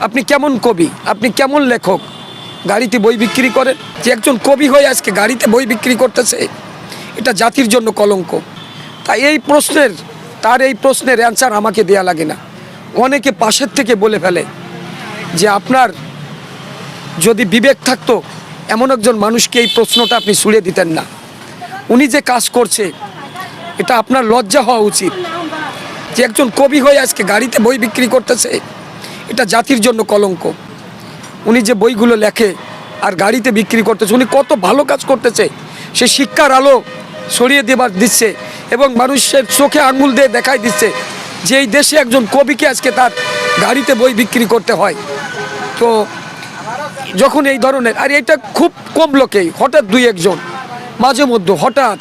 আপনি কেমন কবি? আপনি কেমন লেখক? গাড়িতে বই বিক্রি করেন? যে একজন কবি হয়ে আজকে গাড়িতে বই বিক্রি করতেছে, এটা জাতির জন্য কলঙ্ক। তাই এই প্রশ্নের, তার এই প্রশ্নের অ্যান্সার আমাকে দেয়া লাগে না। অনেকে পাশের থেকে বলে ফেলে যে আপনার যদি বিবেক থাকতো, এমন একজন মানুষকে এই প্রশ্নটা আপনি ছুড়ে দিতেন না। উনি যে কাজ করছে, এটা আপনার লজ্জা হওয়া উচিত। যে একজন কবি হয়ে আজকে গাড়িতে বই বিক্রি করতেছে এটা জাতির জন্য কলঙ্ক। উনি যে বইগুলো লেখে আর গাড়িতে বিক্রি করতেছে, উনি কত ভালো কাজ করতেছে। সে শিক্ষার আলো ছড়িয়ে দেবার দিচ্ছে এবং মানুষের চোখে আঙুল দিয়ে দেখাই দিচ্ছে যে এই দেশে একজন কবিকে আজকে তার গাড়িতে বই বিক্রি করতে হয়। তো যখন এই ধরনের, আর এটা খুব কম লোকেই, হঠাৎ দুই একজন, মাঝে মধ্যে হঠাৎ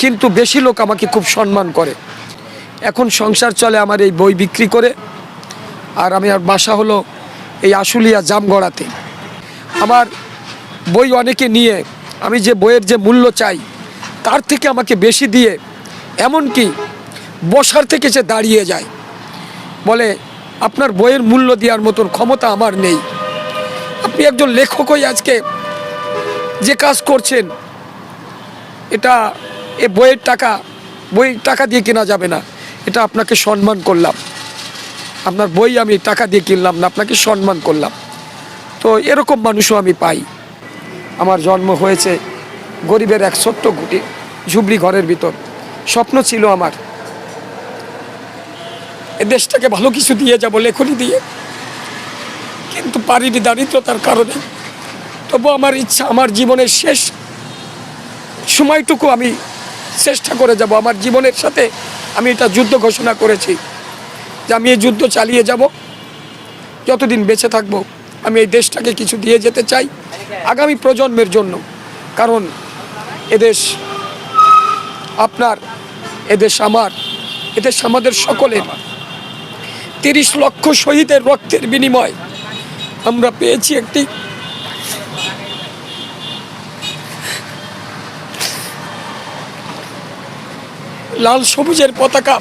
কিন্তু বেশি লোক আমাকে খুব সম্মান করে। এখন সংসার চলে আমার এই বই বিক্রি করে। আর আমি আর বাসা হলো এই আশুলিয়া জামগড়াতে। আমার বই অনেকে নিয়ে আমি যে বইয়ের যে মূল্য চাই, তার থেকে আমাকে বেশি দিয়ে এমনকি বসার থেকে সে দাঁড়িয়ে যায়। বলে, আপনার বইয়ের মূল্য দেওয়ার মতন ক্ষমতা আমার নেই। আপনি একজন লেখক হয়ে আজকে যে কাজ করছেন, এটা এ বইয়ের টাকা বই টাকা দিয়ে কেনা যাবে না। এটা আপনাকে সম্মান করলাম। আপনার বই আমি টাকা দিয়ে কিনলাম না, আপনাকে সম্মান করলাম। তো এরকম মানুষও আমি পাই। আমার জন্ম হয়েছে গরিবের এক ছোট্ট গুটি ঝুবড়ি ঘরের ভিতর। স্বপ্ন ছিল আমার এ দেশটাকে ভালো কিছু দিয়ে যাব লেখনি দিয়ে। কিন্তু পারিনি দারিদ্রতার কারণে। তবু আমার ইচ্ছা, আমার জীবনের শেষ সময়টুকু আমি চেষ্টা করে যাব। আমার জীবনের সাথে আমি এটা যুদ্ধ ঘোষণা করেছি। যে আমি এই যুদ্ধ চালিয়ে যাব, যতদিন বেঁচে থাকব, আমি এই দেশটাকে কিছু দিয়ে যেতে চাই আগামী প্রজন্মের জন্য। কারণ এদেশ আপনার এদেশ আমার এদেশ আমাদের সকলের। তিরিশ লক্ষ শহীদের রক্তের বিনিময় আমরা পেয়েছি একটি। লাল সবুজের পতাকা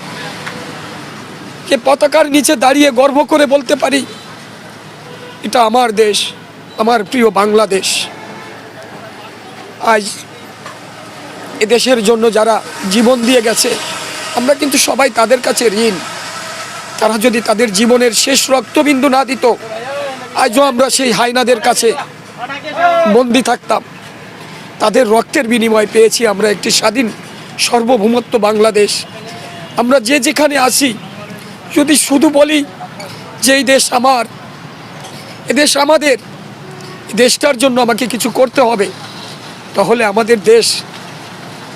যে পতাকার নিচে দাঁড়িয়ে গর্ব করে বলতে পারি, এটা আমার দেশ, আমার প্রিয় বাংলাদেশ। আজ এ দেশের জন্য যারা জীবন দিয়ে গেছে, আমরা কিন্তু সবাই তাদের কাছে ঋণ। তারা যদি তাদের জীবনের শেষ রক্তবিন্দু না দিত, আজও আমরা সেই হাইনাদের কাছে বন্দি থাকতাম। তাদের রক্তের বিনিময় পেয়েছি আমরা একটি স্বাধীন, সর্বভৌমত্ব বাংলাদেশ। আমরা যে যেখানে আছি যদি শুধু বলি যে এই দেশ আমার এদেশ আমাদের দেশটার জন্য আমাকে কিছু করতে হবে, তাহলে আমাদের দেশ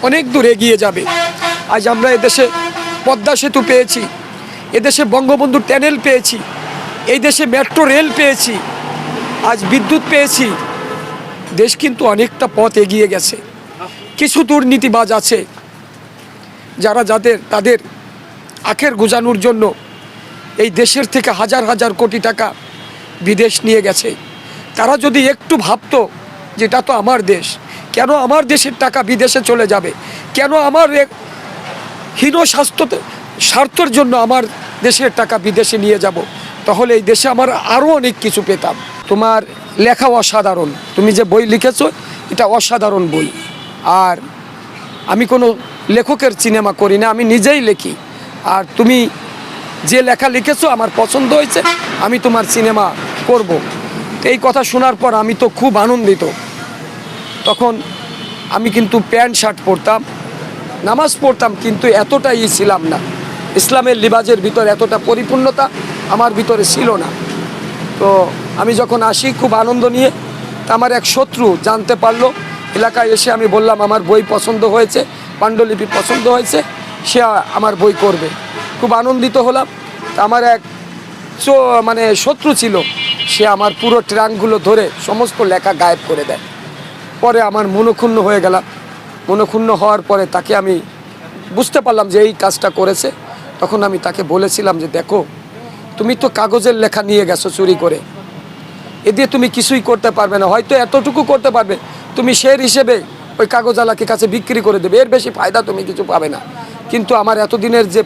অনেক দূর এগিয়ে যাবে। আজ আমরা এদেশে পদ্মা সেতু পেয়েছি এদেশে বঙ্গবন্ধু ট্যানেল পেয়েছি, এই দেশে মেট্রো রেল পেয়েছি, আজ বিদ্যুৎ পেয়েছি, দেশ কিন্তু অনেকটা পথ এগিয়ে গেছে। কিছু দুর্নীতিবাজ আছে, যারা যাদের, তাদের আখের গোজানোর জন্য এই দেশের থেকে হাজার হাজার কোটি টাকা বিদেশ নিয়ে গেছে। তারা যদি একটু ভাবতো যেটা তো আমার দেশ, কেন আমার দেশের টাকা বিদেশে চলে যাবে? কেন আমার হীন স্বাস্থ্য স্বার্থের জন্য আমার দেশের টাকা বিদেশে নিয়ে যাব? তাহলে এই দেশে আমার আরও অনেক কিছু পেতাম। তোমার লেখা অসাধারণ। তুমি যে বই লিখেছো, এটা অসাধারণ বই। আর আমি কোনো লেখকের সিনেমা করি না, আমি নিজেই লিখি। আর তুমি যে লেখা লিখেছো আমার পছন্দ হয়েছে, আমি তোমার সিনেমা করব। এই কথা শোনার পর আমি তো খুব আনন্দিত। তখন আমি কিন্তু প্যান্ট, শার্ট পরতাম, নামাজ পড়তাম, কিন্তু এতটাই ছিলাম না। ইসলামের লিবাজের ভিতর এতটা পরিপূর্ণতা আমার ভিতরে ছিল না। তো আমি যখন আসি খুব আনন্দ নিয়ে আমার এক শত্রু জানতে পারল। এলাকায় এসে আমি বললাম, আমার বই পছন্দ হয়েছে, পাণ্ডুলিপি পছন্দ হয়েছে। সে আমার বই করবে। খুব আনন্দিত হলাম। আমার এক মানে শত্রু ছিল। সে আমার পুরো ট্রাঙ্কগুলো ধরে সমস্ত লেখা গায়েব করে দেয়। পরে আমার মনক্ষুণ্ণ হয়ে গেলাম। মনক্ষুণ্ণ হওয়ার পরে তাকে আমি বুঝতে পারলাম যে এই কাজটা করেছে। তখন আমি তাকে বলেছিলাম যে, দেখো, তুমি তো কাগজের লেখা নিয়ে গেছো চুরি করে। এ দিয়ে তুমি কিছুই করতে পারবে না। হয়তো এতটুকু করতে পারবে। তুমি শের হিসেবে ওই কাগজালাকে কাছে বিক্রি করে দেবে। এর বেশি ফায়দা তুমি কিছু পাবে না। কিন্তু আমার এতদিনের যে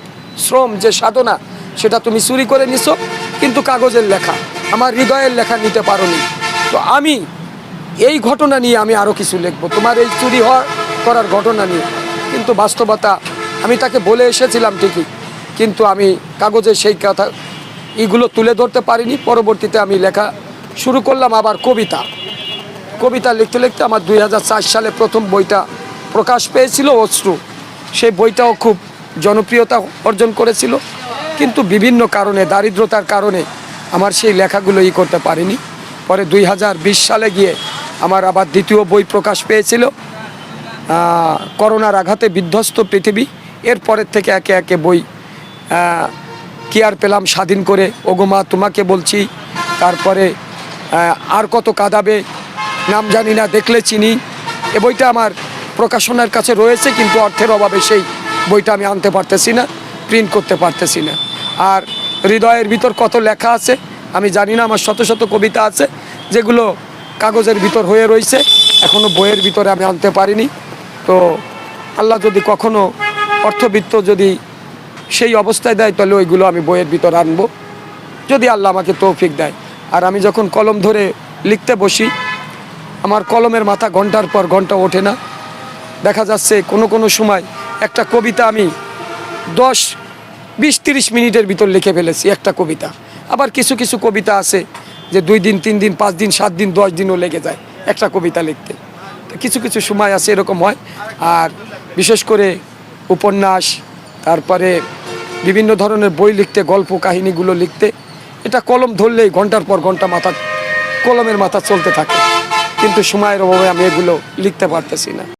শ্রম, যে সাধনা, সেটা তুমি চুরি করে নিছো, কিন্তু কাগজের লেখা, আমার হৃদয়ের লেখা নিতে পারোনি। তো আমি এই ঘটনা নিয়ে আমি আরও কিছু লিখব। তোমার এই চুরি হওয়ার করার ঘটনা নিয়ে। কিন্তু বাস্তবতা, আমি তাকে বলে এসেছিলাম ঠিকই, কিন্তু আমি কাগজে সেই কথা, এগুলো তুলে ধরতে পারিনি। পরবর্তীতে আমি লেখা শুরু করলাম আবার কবিতা। কবিতা লিখতে লিখতে আমার দুই হাজার চার সালে প্রথম বইটা প্রকাশ পেয়েছিল অশ্রু। সেই বইটাও খুব জনপ্রিয়তা অর্জন করেছিল। কিন্তু বিভিন্ন কারণে, দারিদ্রতার কারণে আমার সেই লেখাগুলো ই করতে পারিনি। পরে দুই হাজার বিশ সালে গিয়ে আমার আবার দ্বিতীয় বই প্রকাশ পেয়েছিল করোনার আঘাতে বিধ্বস্ত পৃথিবী। এরপরের থেকে একে একে বই কি আর পেলাম স্বাধীন করে ওগোমা তোমাকে বলছি। তারপরে আর কত কাঁদাবে, নাম জানি না, দেখলে চিনি। এ বইটা আমার প্রকাশনার কাছে রয়েছে, কিন্তু অর্থের অভাবে সেই বইটা আমি আনতে পারতেছি না প্রিন্ট করতে পারতেছি না। আর হৃদয়ের ভিতর কত লেখা আছে, আমি জানি না, আমার শত শত কবিতা আছে, যেগুলো কাগজের ভিতর হয়ে রয়েছে এখনও বইয়ের ভিতরে আমি আনতে পারিনি। তো আল্লাহ যদি কখনো অর্থবিত্ত যদি সেই অবস্থায় দেয়, তাহলে ওইগুলো আমি বইয়ের ভিতর আনব। যদি আল্লাহ আমাকে তৌফিক দেয়। আর আমি যখন কলম ধরে লিখতে বসি, আমার কলমের মাথা ঘণ্টার পর ঘণ্টা ওঠে না। দেখা যাচ্ছে কোনো কোনো সময় একটা কবিতা আমি দশ, বিশ, তিরিশ মিনিটের ভিতর লিখে ফেলেছি একটা কবিতা। আবার কিছু কিছু কবিতা আছে যে দুই দিন, তিন দিন, পাঁচ দিন, সাত দিন, দশ দিনও লেগে যায় একটা কবিতা লিখতে। কিছু কিছু সময় আছে এরকম হয়। আর বিশেষ করে উপন্যাস, তারপরে বিভিন্ন ধরনের বই লিখতে, গল্প কাহিনীগুলো লিখতে, এটা কলম ধরলেই ঘণ্টার পর ঘণ্টা মাথা, কলমের মাথা চলতে থাকে। কিন্তু সময়ের অভাবে আমি এগুলো লিখতে পারতেছি না।